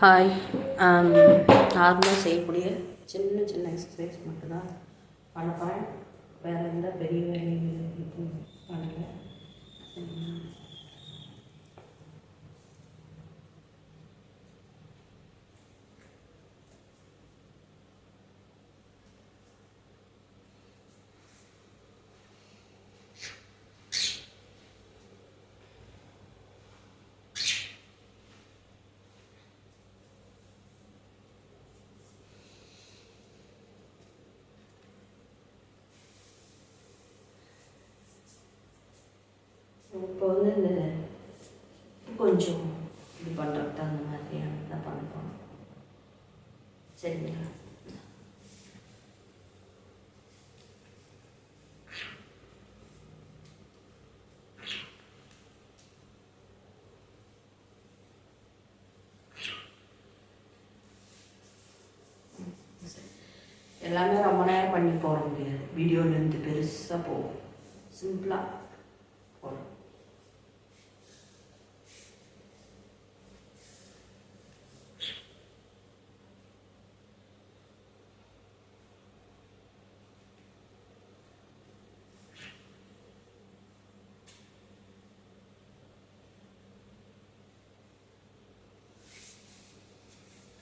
Hi நார்மலாக um, செய்யக்கூடிய சின்ன சின்ன எக்ஸசைஸ் மட்டும்தான். பண்ண போகிறேன் வேறு எந்த பெரிய வேலையும் பண்ணலை. இப்போ வந்து இந்த கொஞ்சம் இது பண்ணுறதுக்கு தகுந்த மாதிரியான தான் பண்ண போகிறோம் சரிங்களா எல்லாமே ரொம்ப நேரம் பண்ணி போட முடியாது. வீடியோலேருந்து பெருசாக போகும். சிம்பிளாக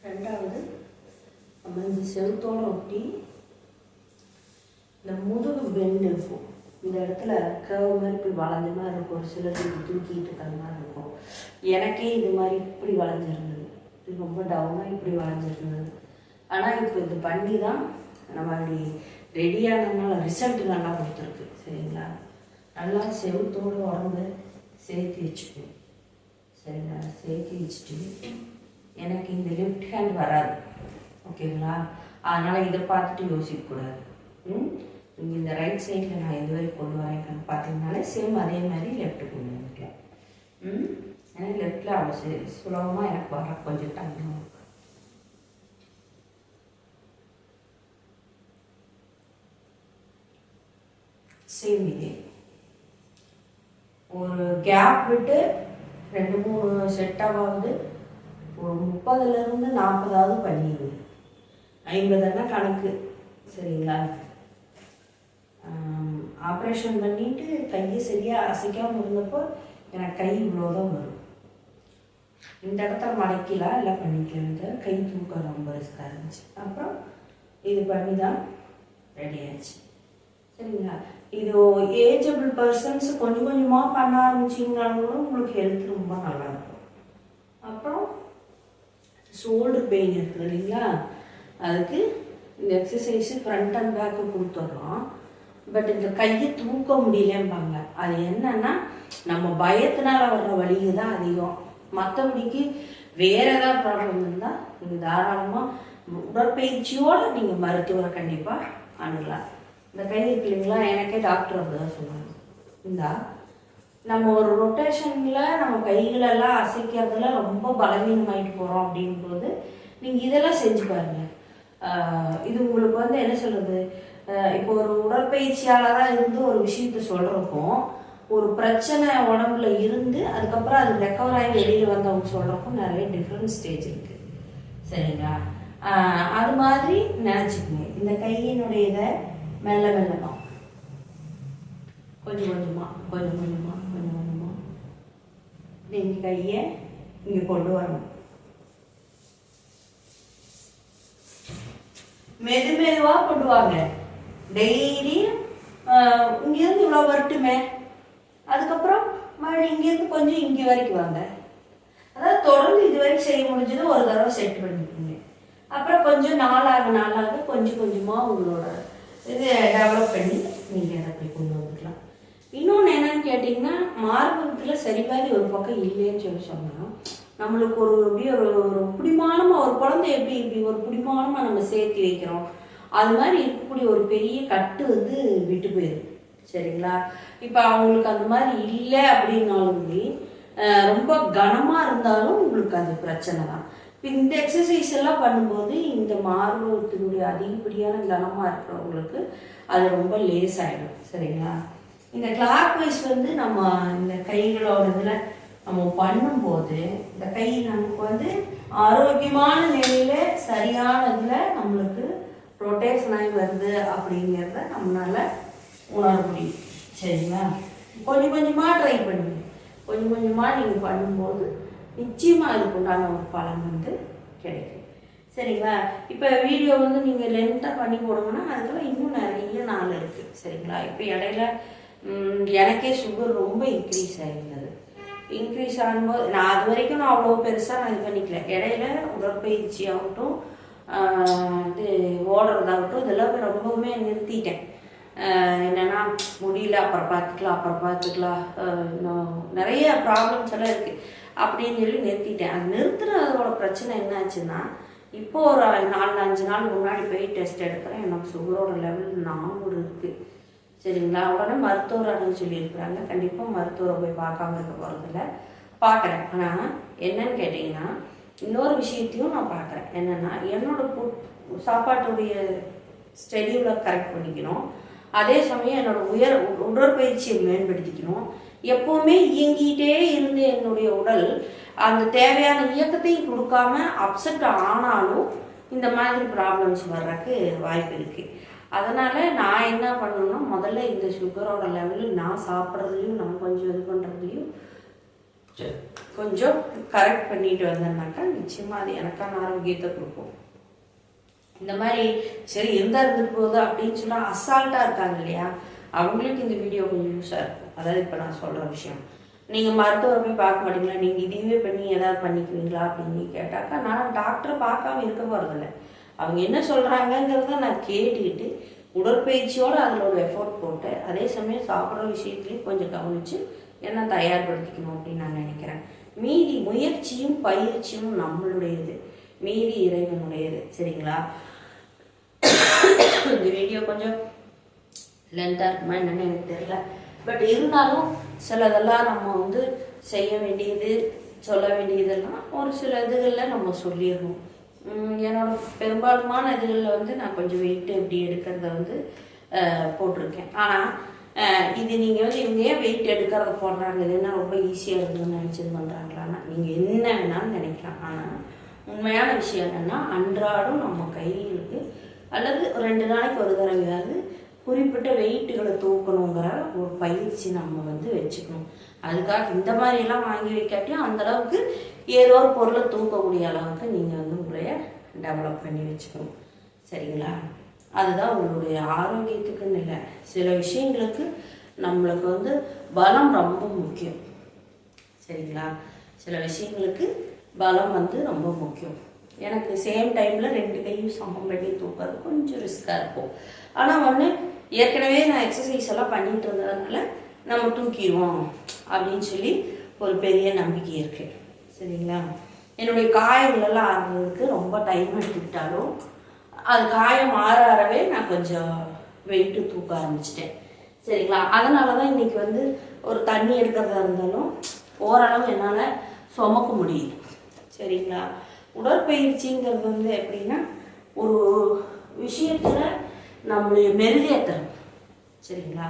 ரெண்டாவது நம்ம இந்த செவுத்தோட ஒட்டி இந்த முதுகு பெண்ட் இருக்கும். இந்த இடத்துல கர்வ் மாதிரி இப்படி வளைஞ்ச மாதிரி இருக்கும். ஒரு சிலர் இப்படி தூக்கிட்டு இருக்கிற மாதிரி இருக்கும். எனக்கே இது மாதிரி இப்படி வளைஞ்சிருந்தது. இது ரொம்ப டவுனாக இப்படி வளைஞ்சிருந்தது. ஆனால் இப்போ இது பண்ணி தான் நம்ம அப்படி ரெடியானதுனால ரிசல்ட் நல்லா கொடுத்துருக்கு. சரிங்களா? நல்லா செவுத்தோட உடம்பு சேர்த்து வச்சுக்கணும். சரிங்களா? சேர்த்து வச்சுட்டு எனக்கு இந்த லெஃப்ட் ஹேண்ட் வராது. ஓகேங்களா அதனால் இதை பார்த்துட்டு யோசிக்கக்கூடாது. ம்? நீங்கள் இந்த ரைட் சைடில் நான் எது வரை கொண்டு வரேன் பார்த்தீங்கனாலே சேம் அதே மாதிரி லெஃப்ட்டு கொண்டு வந்துக்கலாம். ம்? ஏன்னா லெஃப்டில் அவ்வளோ சுலபமாக எனக்கு வர கொஞ்சம் டைம் ஆகும் சேம் இதே. ஒரு கேப் விட்டு ரெண்டு மூணு செட்டாவது ஒரு முப்பதுலேருந்து நாற்பதாவது பண்ணிடுங்க ஐம்பதுன்னா கணக்கு சரிங்களா? ஆப்ரேஷன் பண்ணிட்டு கையை சரியாக அசைக்காமல் இருந்தப்போ எனக்கு கை இவ்வளோதான் வரும். இந்த இடத்துல மடக்கலாம் எல்லாம் பண்ணிக்கலாம் கை தூக்கம் ரொம்ப ரிஸ்காக இருந்துச்சு. அப்புறம் இது பண்ணி தான் ரெடி ஆச்சு. சரிங்களா? இது ஏஜபிள் பர்சன்ஸ் கொஞ்சம் கொஞ்சமாக பண்ண ஆரம்பிச்சிங்கனாலும் கூட உங்களுக்கு ஹெல்த் ரொம்ப நல்லாயிருக்கும் அப்புறம் ஷோல்டர் பெயின் இருக்குது இல்லைங்களா? அதுக்கு இந்த எக்ஸசைஸு ஃப்ரண்ட் அண்ட் பேக்கு கொடுத்துட்றோம். பட் இந்த கையை தூக்க முடியலம்பாங்க. அது என்னன்னா நம்ம பயத்தினால வர்ற வலிக்கு தான் அதிகம். மற்றபடிக்கு வேற ஏதாவது ப்ராப்ளம் இருந்தால் நீங்கள் தாராளமாக உடற்பயிற்சியோடு நீங்கள் மருத்துவரை கண்டிப்பாக அணுகலாம். இந்த கை இருக்கு இல்லைங்களா? எனக்கே டாக்டர் அப்படிதான் சொன்னாங்க. இந்தா நம்ம ஒரு ரொட்டேஷனில் நம்ம கைகளெல்லாம் அசைக்கிறதுல ரொம்ப பலவீனமாயிட்டு போகிறோம் அப்படிங்கும்போது நீங்கள் இதெல்லாம் செஞ்சு பாருங்கள் இது உங்களுக்கு வந்து என்ன சொல்கிறது இப்போ ஒரு உடற்பயிற்சியாளராக இருந்து ஒரு விஷயத்த சொல்கிறக்கும் ஒரு பிரச்சனை உடம்புல இருந்து அதுக்கப்புறம் அது ரெக்கவர் ஆகி வெளியில் வந்தவங்க சொல்கிறக்கும் நிறைய டிஃப்ரெண்ட் ஸ்டேஜ் இருக்குது சரிங்களா? அது மாதிரி நினச்சிக்கோங்க. இந்த கையினுடைய இதை மெல்ல மெல்லமாக கொஞ்சம் கொஞ்சமாக கொஞ்சம் கொஞ்சமாக கொஞ்சம் கொஞ்சமாக நீங்கள் கையை இங்கே கொண்டு வரணும். மெது மெதுவாக கொண்டு வாங்க. டெய்லி இங்கேருந்து இவ்வளோ வரட்டுமே. அதுக்கப்புறம் மறுபடியும் இங்கேருந்து கொஞ்சம் இங்கே வரைக்கும் வாங்க. அதாவது தொடர்ந்து இது வரைக்கும் செய்ய முடிஞ்சது ஒரு தடவை செட் பண்ணிக்கோங்க. அப்புறம் கொஞ்சம் நாளாக நாளாக கொஞ்சம் கொஞ்சமாக உங்களோட இது டெவலப் பண்ணி நீங்கள் அதை அப்படி கொண்டு வந்துக்கலாம் இன்னொன்று என்னன்னு கேட்டிங்கன்னா மார்பகத்தில் சரிபாதி ஒரு பக்கம் இல்லைன்னு சொல்லி சொன்னால் நம்மளுக்கு ஒரு அப்படியே ஒரு ஒரு பிடிமானமாக ஒரு குழந்தை எப்படி இப்படி ஒரு பிடிமானமாக நம்ம சேர்த்து வைக்கிறோம்? அது மாதிரி இருக்கக்கூடிய ஒரு பெரிய கட்டு வந்து விட்டு போயிடும். சரிங்களா? இப்போ அவங்களுக்கு அந்த மாதிரி இல்லை அப்படின்னாலுமே ரொம்ப கனமாக இருந்தாலும் உங்களுக்கு அது பிரச்சனை தான். இப்போ இந்த எக்ஸசைஸ் எல்லாம் பண்ணும்போது இந்த மார்பகத்தினுடைய அதிகப்படியான கனமாக இருக்கிறவங்களுக்கு அது ரொம்ப லேஸ் ஆகிடும் சரிங்களா? இந்த கிளாக் வைஸ் வந்து நம்ம இந்த கைகளோட இதில் நம்ம பண்ணும்போது இந்த கை நமக்கு வந்து ஆரோக்கியமான நிலையில சரியான இதில் நம்மளுக்கு ரொட்டேஷன் ஆகி வருது அப்படிங்கிறத நம்மளால உணர முடியும். சரிங்களா? கொஞ்சம் கொஞ்சமாக ட்ரை பண்ணுங்க. கொஞ்சம் கொஞ்சமாக நீங்கள் பண்ணும்போது நிச்சயமாக அதுக்கு உண்டான ஒரு பலன் வந்து கிடைக்கும். சரிங்களா? இப்போ வீடியோ வந்து நீங்கள் லென்த்தாக பண்ணி போடுங்கன்னா அதுக்கெல்லாம் இன்னும் நிறைய நாள் இருக்குது சரிங்களா? இப்போ இடையில எனக்கே சுகர் ரொம்ப இன்க்ரீஸ் ஆகிருந்தது இன்க்ரீஸ் ஆகும்போது நான் அது வரைக்கும் நான் அவ்வளோ பெருசாக நான் இது பண்ணிக்கல. இடையில உடற்பயிற்சி ஆகட்டும் இது ஓடுறதாகட்டும் இதெல்லாம் ரொம்பவுமே நிறுத்திட்டேன். என்னென்னா முடியல அப்புறம் பார்த்துக்கலாம் அப்புறம் பார்த்துக்கலாம். இன்னும் நிறைய ப்ராப்ளம்ஸ் எல்லாம் இருக்குது அப்படின்னு சொல்லி நிறுத்திட்டேன். அது நிறுத்துறதோட பிரச்சனை என்னாச்சுன்னா இப்போ ஒரு நாலு அஞ்சு நாள் முன்னாடி போய் டெஸ்ட் எடுக்கிறேன். எனக்கு சுகரோட லெவல் நானூறு இருக்குது சரிங்களா? உடனே மருத்துவர் அணுகு சொல்லியிருக்கிறாங்க. கண்டிப்பாக மருத்துவரை போய் பார்க்காம இருக்க போகிறதில்ல பார்க்குறேன். ஆனால் என்னன்னு கேட்டிங்கன்னா இன்னொரு விஷயத்தையும் நான் பார்க்குறேன். என்னென்னா என்னோட சாப்பாட்டுடைய ஸ்டெடியூலை கரெக்ட் பண்ணிக்கணும். அதே சமயம் என்னோட உயர் உடற்பயிற்சியை மேம்படுத்திக்கணும். எப்போவுமே இயங்கிட்டே இருந்து என்னுடைய உடல் அந்த தேவையான இயக்கத்தையும் கொடுக்காம அப்செட் ஆனாலும் இந்த மாதிரி ப்ராப்ளம்ஸ் வர்றதுக்கு வாய்ப்பு இருக்குது அதனால் நான் என்ன பண்ணணும்னா முதல்ல இந்த சுகரோட லெவல் நான் சாப்பிட்றதுலையும் நான் கொஞ்சம் இது பண்ணுறதுலையும் கொஞ்சம் கரெக்ட் பண்ணிட்டு வந்தேன்னாக்கா நிச்சயமாக அது எனக்கான ஆரோக்கியத்தை கொடுக்கும். இந்த மாதிரி சரி இருந்தா இருந்துட்டு போகுது அப்படின்னு சொன்னா அசால்ட்டா இருக்காங்க இல்லையா? அவங்களுக்கு இந்த வீடியோ கொஞ்சம் யூஸாக இருக்கும். அதாவது இப்போ நான் சொல்ற விஷயம். நீங்க மருத்துவரை போய் பார்க்க மாட்டீங்களா? நீங்க இதுவே பண்ணி ஏதாவது பண்ணிக்குவீங்களா அப்படின்னு கேட்டாக்கா நான் டாக்டரை பார்க்காம இருக்க போறதில்ல. அவங்க என்ன சொல்கிறாங்கங்கிறத நான் கேட்டுக்கிட்டு உடற்பயிற்சியோடு அதில் ஒரு எஃபோர்ட் போட்டேன். அதே சமயம் சாப்பிட்ற விஷயத்துலையும் கொஞ்சம் கவனித்து என்ன தயார்படுத்திக்கணும் அப்படின்னு நான் நினைக்கிறேன். மீதி முயற்சியும் பயிற்சியும் நம்மளுடையது. மீதி இறைவனுடையது. சரிங்களா? இந்த வீடியோ கொஞ்சம் லென்த்தாக இருக்குமா என்னன்னு எனக்கு தெரியல. பட் இருந்தாலும் சிலதெல்லாம் நம்ம வந்து செய்ய வேண்டியது சொல்ல வேண்டியதெல்லாம் ஒரு சில இதுகளில் நம்ம சொல்லிடணும். என்னோட பெரும்பாலுமான இதுகளில் வந்து நான் கொஞ்சம் வெயிட் இப்படி எடுக்கிறத வந்து போட்டிருக்கேன். ஆனால் இது நீங்கள் வந்து இவங்க ஏன் வெயிட் எடுக்கிறத போடுறாங்க இதுன்னா ரொம்ப ஈஸியாக இருக்குதுன்னு நினச்சது பண்ணுறாங்களான்னா நீங்கள் என்ன வேணாலும் நினைக்கலாம். ஆனால் உண்மையான விஷயம் என்னென்னா அன்றாடம் நம்ம கைகளுக்கு அல்லது ரெண்டு நாளைக்கு ஒரு தடவையாவது குறிப்பிட்ட வெயிட்டுகளை தூக்கணுங்கிற ஒரு பயிற்சி நம்ம வந்து வச்சுக்கணும். அதுக்காக இந்த மாதிரி எல்லாம் வாங்கி வைக்காட்டியும் அந்தளவுக்கு ஏதோ ஒரு பொருளை தூக்கக்கூடிய அளவுக்கு நீங்கள் வந்து உங்களுடைய டெவலப் பண்ணி வச்சுக்கணும். சரிங்களா? அதுதான் உங்களுடைய ஆரோக்கியத்துக்குன்னு இல்லை. சில விஷயங்களுக்கு நம்மளுக்கு வந்து பலம் ரொம்ப முக்கியம். சரிங்களா? சில விஷயங்களுக்கு பலம் வந்து ரொம்ப முக்கியம். எனக்கு சேம் டைமில் ரெண்டு கையும் சமம் பண்ணி தூக்கிறது கொஞ்சம் ரிஸ்க்காக இருக்கும். ஆனால் ஒன்று ஏற்கனவே நான் எக்ஸசைஸ் எல்லாம் பண்ணிட்டு இருந்ததுனால நம்ம தூக்கிடுவோம் அப்படின்னு சொல்லி ஒரு பெரிய நம்பிக்கை இருக்குது சரிங்களா? என்னுடைய காயங்களெல்லாம் ஆறுறதுக்கு ரொம்ப டைம் எடுத்துக்கிட்டாலும் அது காயம் ஆற ஆறவே நான் கொஞ்சம் வெயிட்டு தூக்க ஆரம்பிச்சிட்டேன். சரிங்களா? அதனால தான் இன்றைக்கி வந்து ஒரு தண்ணி எடுக்கிறதா இருந்தாலும் ஓரளவு என்னால் சுமக்க முடியுது. சரிங்களா? உடற்பயிற்சிங்கிறது வந்து எப்படின்னா ஒரு விஷயத்தில் நம்மளுடைய மெருகேற்றணும் சரிங்களா?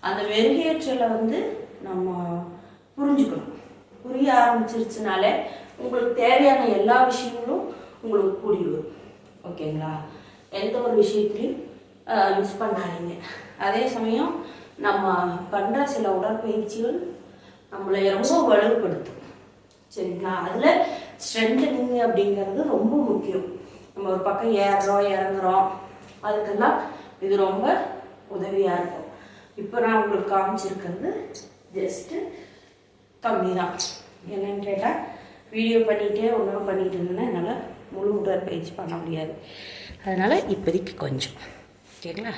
அந்த மெருகேற்றலை வந்து நம்ம புரிஞ்சுக்கணும். புரிய ஆரம்பிச்சிருச்சுனாலே உங்களுக்கு தேவையான எல்லா விஷயங்களும் உங்களுக்கு கூடி வரும் ஓகேங்களா எந்த ஒரு விஷயத்துலையும் மிஸ் பண்ணாதீங்க. அதே சமயம் நம்ம பண்ணுற சில உடற்பயிற்சிகள் நம்மளை ரொம்ப வலுப்படுத்தும். சரிங்களா? அதில் ஸ்ட்ரென்தனிங் அப்படிங்கிறது ரொம்ப முக்கியம். நம்ம ஒரு பக்கம் ஏறுறோம் இறங்குறோம் அதுக்கெல்லாம் இது ரொம்ப உதவியாக இருக்கும். இப்போ நான் உங்களுக்கு காமிச்சிருக்கிறது ஜஸ்ட்டு கம்மி தான் என்னன்னு கேட்டால் வீடியோ பண்ணிகிட்டே ஒன்றும் பண்ணிகிட்டு இருந்தேன்னா என்னால் முழு உடற்பயிற்சி பண்ண முடியாது. அதனால் இப்போதைக்கு கொஞ்சம். ஓகேங்களா